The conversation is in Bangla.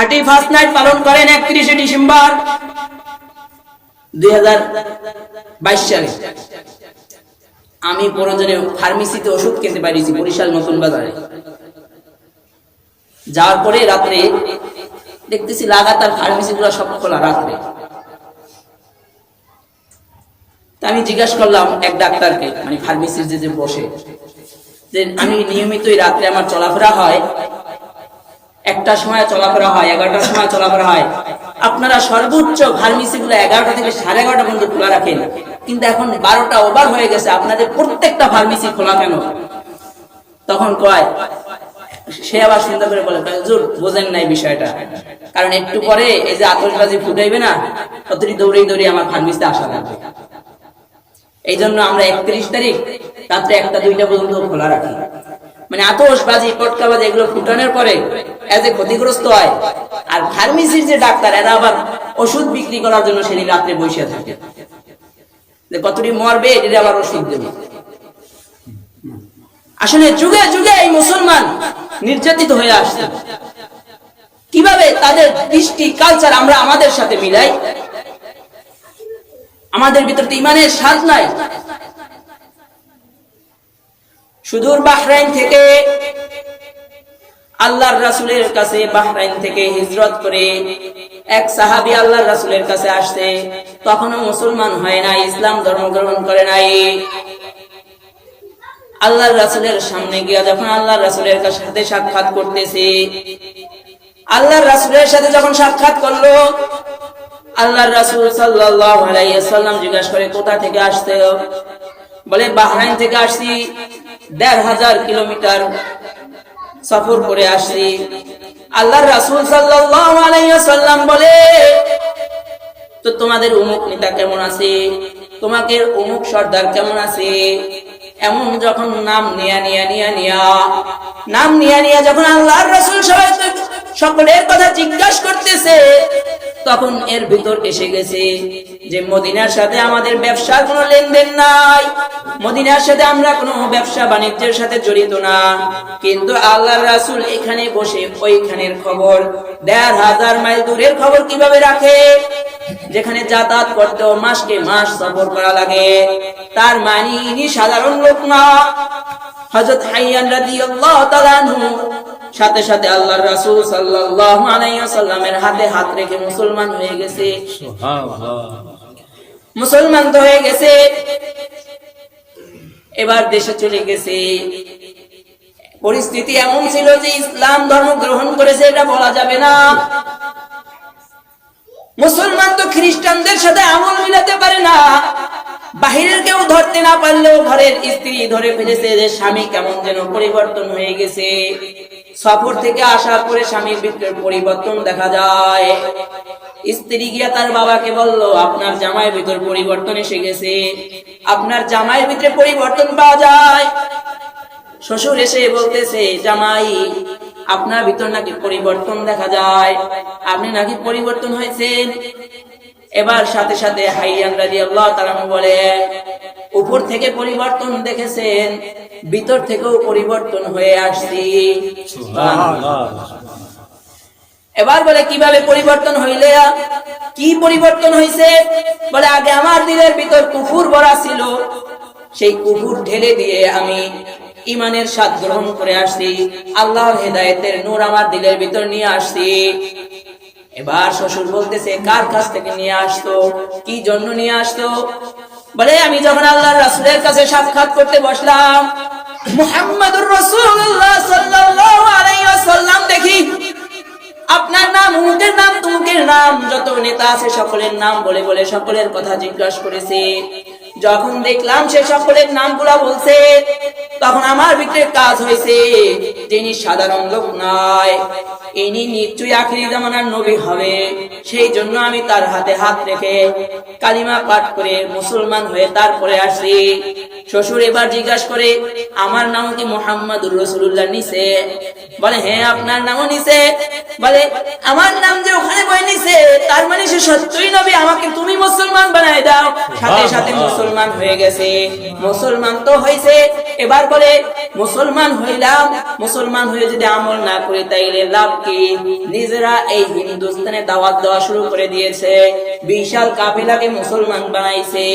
থার্টি ফার্স্ট নাইট পালন করেন একত্রিশে ডিসেম্বর দুই হাজার বাইশ সালে। আমি প্রয়োজনে ফার্মেসিতে ওষুধ পারিছি বরিশাল নতুন বাজারে। যাওয়ার পরে রাত্রে দেখতেছি লাগাতার ফার্মেসি গুলো সব খোলা রাত্রে। আমি জিজ্ঞাসা করলাম এক ডাক্তারকে মানে ফার্মেসির যে বসে, যে আমি নিয়মিতই রাত্রে আমার চলাফেরা হয় একটা সময় চলাফেরা হয়, এগারোটার সময় চলাফেরা হয়। আপনারা সর্বোচ্চ ফার্মেসি গুলো এগারোটা থেকে সাড়ে এগারোটা পর্যন্ত খোলা রাখেন। কিন্তু এখন বারোটা ওভার হয়ে গেছে, আপনাদের প্রত্যেকটা ফার্মেসি খোলা কেন? তখন কয়, সে আবার সুন্দর করে বলে জোর বোঝেন নাই বিষয়টা। কারণ একটু পরে এই যে আতসবাজি ফুটাইবে না ততটি দৌড়েই দৌড়ে আমার ফার্মেসিতে আসা লাগবে। এই জন্য আমরা একত্রিশ তারিখ রাত্রে একটা, দুইটা পর্যন্ত খোলা রাখি। মানে আতসবাজি পটকাবাজি এগুলো ফুটানোর পরে এজ এ ক্ষতিগ্রস্ত হয়। আর ফার্মেসির যে ডাক্তার, এরা আবার ওষুধ বিক্রি করার জন্য সেদিন রাত্রে বসে থাকে। যে কতটি মরবে এটা আবার ওষুধ দেবে। আসলে যুগে যুগে এই মুসলমান নির্যাতিত হয়ে আসছে। কীভাবে তাদের দৃষ্টি কালচার আমরা আমাদের সাথে মিলাই? আমাদের ভিতর তো ইমানের স্বাদ নাই। সুদূর বাহরাইন থেকে আল্লাহর রাসুলের কাছে বাহরাইন থেকে হিজরত করে এক সাহাবি আল্লাহর রাসুলের কাছে আসছে, তখনও মুসলমান হয় নাই, ইসলাম ধর্ম গ্রহণ করে নাই। আল্লাহর রাসুলের সামনে গিয়া যখন আল্লাহর রাসুলের সাথে সাক্ষাৎ করতেছে, আল্লাহর রাসুলের সাথে যখন সাক্ষাৎ করল, আল্লাহর রাসুল সাল্লাল্লাহু আলাইহি সাল্লাম জিজ্ঞাসা করে, কোথা থেকে আসতে বলে, বাহরাইন থেকে আসছি। দেড় হাজার কিলোমিটার সফর করে আসছি। আল্লাহর রাসুল সাল্লাম বলে, তো তোমাদের অমুক নেতা কেমন আছে? তোমাকে অমুক সর্দার কেমন আছে? এমন যখন নাম নিয়া নিয়া নিয়া নিয়া, নাম নিয়া নিয়া যখন আল্লাহর রাসূল সবাই সকলের কথা জিজ্ঞাসা করতেছে তখন এর ভিতর এসে গেছে যে মদিনার সাথে আমাদের ব্যবসার কোনো লেনদেন নাই। মদিনার সাথে আমরা কোনো ব্যবসা বাণিজ্যের সাথে জড়িত না। কিন্তু আল্লাহ রাসুল এখানে বসে ওইখানের খবর, দেড় হাজার মাইল দূরের খবর কীভাবে রাখে? যেখানে যাতায়াত করতেও মাসকে মাস সফর করা লাগে। তার মানে ইনি সাধারণ লোক না। হযরত হাইয়ান রাদিয়াল্লাহু তাআলা সাথে সাথে আল্লাহর রাসূল সাল্লাল্লাহু আলাইহি ওয়াসাল্লামের হাতে হাত রেখে মুসলমান হয়ে গেছে। মুসলমান তো হয়ে গেছে। এবার দেশে চলে গেছে। পরিস্থিতি এমন ছিল যে ইসলাম ধর্ম গ্রহণ করেছে এটা বলা যাবে না। মুসলমান খ্রিস্টানদের সাথে আমল মিলাতে পারে না। বাহিরের কেউ ধরতে না পারলেও ঘরের স্ত্রী ধরে ফেলেছে যে স্বামী কেমন যেন পরিবর্তন হয়ে গেছে। সফর থেকে আসার পরে স্বামীর পরিবর্তন দেখা যায়। স্ত্রী গিয়া তার বাবাকে বলল, আপনার জামাইয়ের ভিতর পরিবর্তন এসে গেছে। আপনার জামাইয়ের ভিতরে পরিবর্তন পাওয়া যায়। শ্বশুর এসে বলতেছে, জামাই, আপনার ভিতর নাকি পরিবর্তন দেখা যায়। আপনি নাকি পরিবর্তন হয়েছেন? এবার সাথে সাথে হাইয়ান রাজি আল্লাহ তালাম বলে, উপর থেকে পরিবর্তন দেখেছেন, ভিতর থেকেও পরিবর্তন হয়ে আসছি। এবার বলে, কীভাবে পরিবর্তন হইলে? কি পরিবর্তন হয়েছে বলে, আগে আমার দিলের ভিতর কুকুর ভরা ছিল, সেই কুকুর ঢেলে দিয়ে আমি ইমানের স্বাদ গ্রহণ করে আসছি, আল্লাহর হেদায়েতের নূর আমার দিলের ভিতর নিয়ে আসছি। এবার শ্বশুর বলতেছে, কার কাছ থেকে নিয়ে আসতো কি জন্য নিয়ে আসতো বলে, আমি যখন আল্লাহর রাসূলের কাছে সাক্ষাৎ করতে বসলাম, মুহাম্মাদুর রাসূলুল্লাহ সাল্লাল্লাহু আলাইহি ওয়াসাল্লাম দেখি, আপনার নাম উমুকের নাম, তুমুকের নাম, যত নেতা আছে সকলের নাম বলে বলে সকলের কথা জিজ্ঞাসা করেছে। যখন দেখলাম সে সকলের নামগুলা বলছে তখন আমার ভিতরে কাজ হয়েছে। যিনি সাধারণ লোক নয়, ইনি নিশ্চয়ই আখিরি জামানার নবী হবে। সেই জন্য আমি তার হাতে হাত রেখে কালিমা পাঠ করে মুসলমান হয়ে তারপরে আসি শ্বশুর এবার জিজ্ঞাসা করে, আমার নাম কি মোহাম্মদুর রসুল্লাহ নিছে? বলে হ্যাঁ আপনার নামও নিছে। বলে, আমার নাম যে ওখানে বই নিছে, তার সত্যই নবী আমাকে তুমি মুসলমান বানাই দাও। সাথে সাথে মুসলমান হয়ে গেছে। মুসলমান তো হয়েছে এবার বলে মুসলমান হইলাম। মুসলমান হয়ে যদি আমল না করি তাইলে লাভ কি? নিজেরা এই হিন্দুস্তানে দাওয়াত দেওয়া শুরু করে দিয়েছে। বিশাল কাফেলাকে মুসলমান বানাইছে।